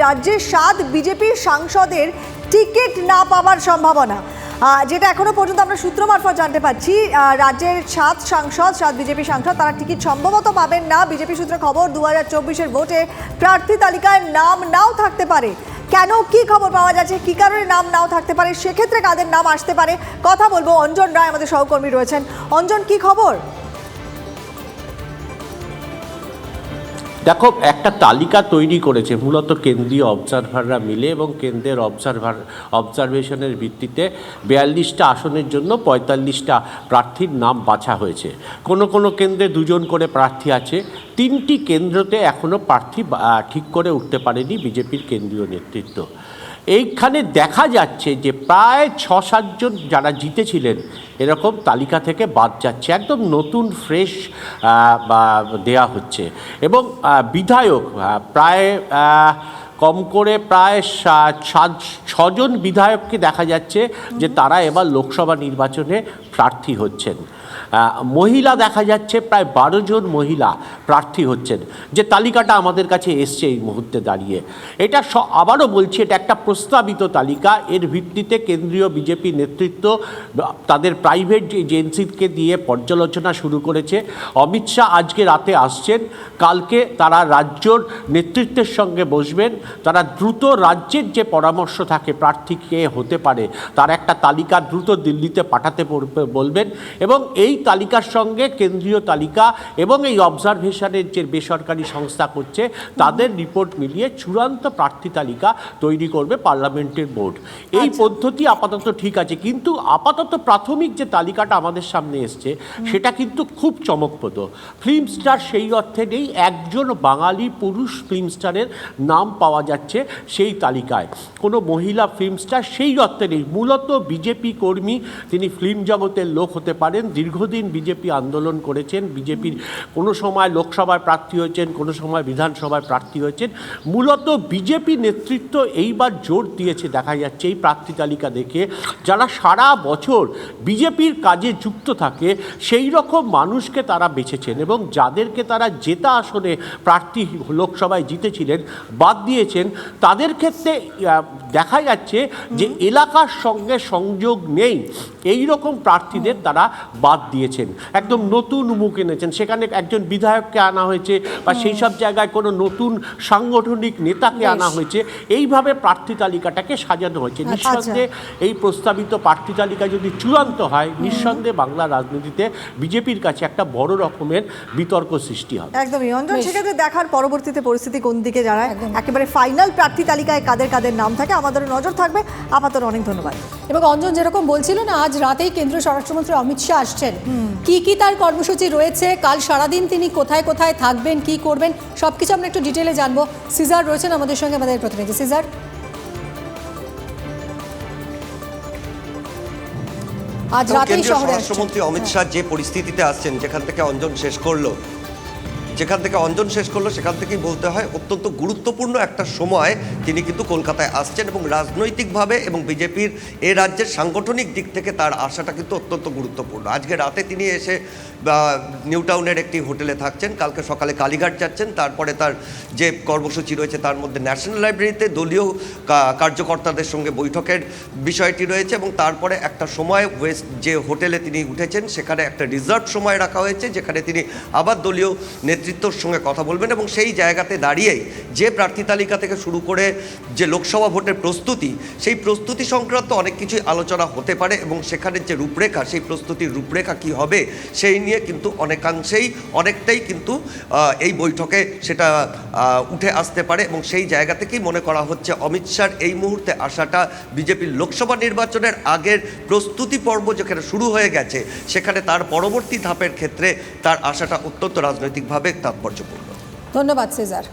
রাজ্যে সাত বিজেপি সাংসদের টিকিট না পাওয়ার সম্ভাবনা। যেটা এখনও পর্যন্ত আমরা সূত্র মারফত জানতে পারছি রাজ্যের সাত সাংসদ, সাত বিজেপি সাংসদ, তারা টিকিট সম্ভবত পাবেন না। বিজেপি সূত্রে খবর দু হাজার চব্বিশের ভোটে প্রার্থী তালিকায় নাম নাও থাকতে পারে। কেন কি খবর পাওয়া যাচ্ছে, কি কারণে নাম নাও থাকতে পারে, সেক্ষেত্রে কাদের নাম আসতে পারে, কথা বলব। অঞ্জন রায় আমাদের সহকর্মী রয়েছেন। অঞ্জন, কি খবর? দেখো, একটা তালিকা তৈরি করেছে মূলত কেন্দ্রীয় অবজারভাররা মিলে এবং কেন্দ্রের অবজারভার অবজারভেশনের ভিত্তিতে বিয়াল্লিশটা আসনের জন্য পঁয়তাল্লিশটা প্রার্থীর নাম বাছা হয়েছে। কোনো কোনো কেন্দ্রে দুজন করে প্রার্থী আছে, তিনটি কেন্দ্রতে এখনও প্রার্থী ঠিক করে উঠতে পারেনি বিজেপির কেন্দ্রীয় নেতৃত্ব। এইখানে দেখা যাচ্ছে যে প্রায় ছ সাতজন যারা জিতেছিলেন, এরকম তালিকা থেকে বাদ যাচ্ছে। একদম নতুন, ফ্রেশ দেয়া হচ্ছে। এবং বিধায়ক প্রায় কম করে প্রায় সাত, ছজন বিধায়ককে দেখা যাচ্ছে যে তারা এবার লোকসভা নির্বাচনে প্রার্থী হচ্ছেন। মহিলা দেখা যাচ্ছে, প্রায় বারো জন মহিলা প্রার্থী হচ্ছেন। যে তালিকাটা আমাদের কাছে এসছে এই মুহূর্তে দাঁড়িয়ে। এটা আবারও বলছি, এটা একটা প্রস্তাবিত তালিকা। এর ভিত্তিতে কেন্দ্রীয় বিজেপি নেতৃত্ব, তাদের প্রাইভেট এজেন্সিকে দিয়ে পর্যালোচনা শুরু করেছে। অমিত শাহ আজকে রাতে আসছেন। কালকে তারা রাজ্যর নেতৃত্বের সঙ্গে বসবেন। তারা দ্রুত রাজ্যের যে পরামর্শ থাকে প্রার্থী কে হতে পারে, তার একটা তালিকা দ্রুত দিল্লিতে পাঠাতে বলবেন। এবং এই তালিকার সঙ্গে কেন্দ্রীয় তালিকা এবং এই অবজারভেশনের যে বেসরকারি সংস্থা করছে তাদের রিপোর্ট মিলিয়ে চূড়ান্ত প্রার্থী তালিকা তৈরি করবে পার্লামেন্টের বোর্ড। এই পদ্ধতি আপাতত ঠিক আছে কিন্তু আপাতত প্রাথমিক যে তালিকাটা আমাদের সামনে এসছে সেটা কিন্তু খুব চমকপ্রদ। ফিল্ম স্টার সেই অর্থে নেই একজন বাঙালি পুরুষ ফিল্ম স্টারের নাম পাওয়া যাচ্ছে সেই তালিকায়। কোনো মহিলা ফিল্ম স্টার সেই অর্থে নেই মূলত বিজেপি কর্মী তিনি ফিল্ম জগতের লোক হতে পারেন দীর্ঘদিন বিজেপি আন্দোলন করেছেন বিজেপির কোনো সময় লোকসভায় প্রার্থী হয়েছেন কোনো সময় বিধানসভায় প্রার্থী হয়েছেন। মূলত বিজেপি নেতৃত্ব এইবার জোর দিয়েছে দেখা যাচ্ছে এই প্রার্থী তালিকা দেখে। যারা সারা বছর বিজেপির কাজে যুক্ত থাকে সেই রকম মানুষকে তারা বেছেছেন এবং যাদেরকে তারা জেতা আসনে প্রার্থী লোকসভায় জিতেছিলেন বাদ দিয়েছেন তাদের ক্ষেত্রে দেখা যাচ্ছে যে এলাকার সঙ্গে সংযোগ নেই। এই রকম প্রার্থীদের তারা বাদ দিয়েছেন একদম নতুন মুখ এনেছেন। সেখানে একজন বিধায়ককে আনা হয়েছে বা সেই সব জায়গায় কোনো নতুন সাংগঠনিক নেতাকে আনা হয়েছে। এইভাবে প্রার্থী তালিকাটাকে সাজানো হয়েছে। নিঃসন্দেহে এই প্রস্তাবিত প্রার্থী তালিকা যদি চূড়ান্ত হয় নিঃসন্দেহে বাংলা রাজনীতিতে বিজেপির কাছে একটা বড় রকমের বিতর্ক সৃষ্টি হবে। একদমই। অঞ্জন সেক্ষেত্রে দেখার পরবর্তীতে পরিস্থিতি কোন দিকে দাঁড়ায় একেবারে ফাইনাল প্রার্থী তালিকায় কাদের কাদের নাম থাকে আমাদের নজর থাকবে। আপাতত অনেক ধন্যবাদ। এবং অঞ্জন যেরকম বলছিল না আজ রাতেই কেন্দ্রীয় স্বরাষ্ট্রমন্ত্রী অমিত শাহ আসছেন। কি কি তার কর্মসূচি রয়েছে? কাল সারাদিন তিনি কোথায় কোথায় থাকবেন কি করবেন? সব কিছু আমরা একটু ডিটেলে জানব। সিজার রয়েছেন আমাদের সঙ্গে আমাদের প্রতিনিধি। সিজার? আজ রাতে রাতেই শহরে স্বরাষ্ট্রমন্ত্রী অমিত শাহ যে পরিস্থিতিতে আসছেন যেখান থেকে অঞ্জন শেষ করল যেখান থেকে অঞ্জন শেষ করল, সেখান থেকেই বলতে হয়, অত্যন্ত গুরুত্বপূর্ণ একটা সময় তিনি কিন্তু কলকাতায় আসছেন এবং রাজনৈতিকভাবে এবং বিজেপির এ রাজ্যের সাংগঠনিক দিক থেকে তার আসাটা কিন্তু অত্যন্ত গুরুত্বপূর্ণ। আজকে রাতে তিনি এসে নিউ টাউনের একটি হোটেলে থাকছেন, কালকে সকালে কালীঘাট যাচ্ছেন, তারপরে তার যে কর্মসূচি রয়েছে তার মধ্যে ন্যাশনাল লাইব্রেরিতে দলীয় কার্যকর্তাদের সঙ্গে বৈঠকের বিষয়টি রয়েছে এবং তারপরে একটা সময় ওয়েস্ট যে হোটেলে তিনি উঠেছেন, সেখানে একটা রিজার্ভ সময় রাখা হয়েছে, যেখানে তিনি আবার দলীয় নেতৃত্বর সঙ্গে কথা বলবেন এবং সেই জায়গাতে দাঁড়িয়েই যে প্রার্থী তালিকা থেকে শুরু করে যে লোকসভা ভোটের প্রস্তুতি, সেই প্রস্তুতি সংক্রান্ত অনেক কিছুই আলোচনা হতে পারে এবং সেখানের যে রূপরেখা, সেই প্রস্তুতির রূপরেখা কি হবে সেই নিয়ে কিন্তু অনেকাংশেই, অনেকটাই কিন্তু এই বৈঠকে সেটা উঠে আসতে পারে এবং সেই জায়গা থেকেই মনে করা হচ্ছে অমিত শাহর এই মুহূর্তে আসাটা বিজেপির লোকসভা নির্বাচনের আগের প্রস্তুতি পর্ব যেখানে শুরু হয়ে গেছে, সেখানে তার পরবর্তী ধাপের ক্ষেত্রে তার আশাটা অত্যন্ত রাজনৈতিকভাবে তাৎপর্যপূর্ণ। ধন্যবাদ সিজার।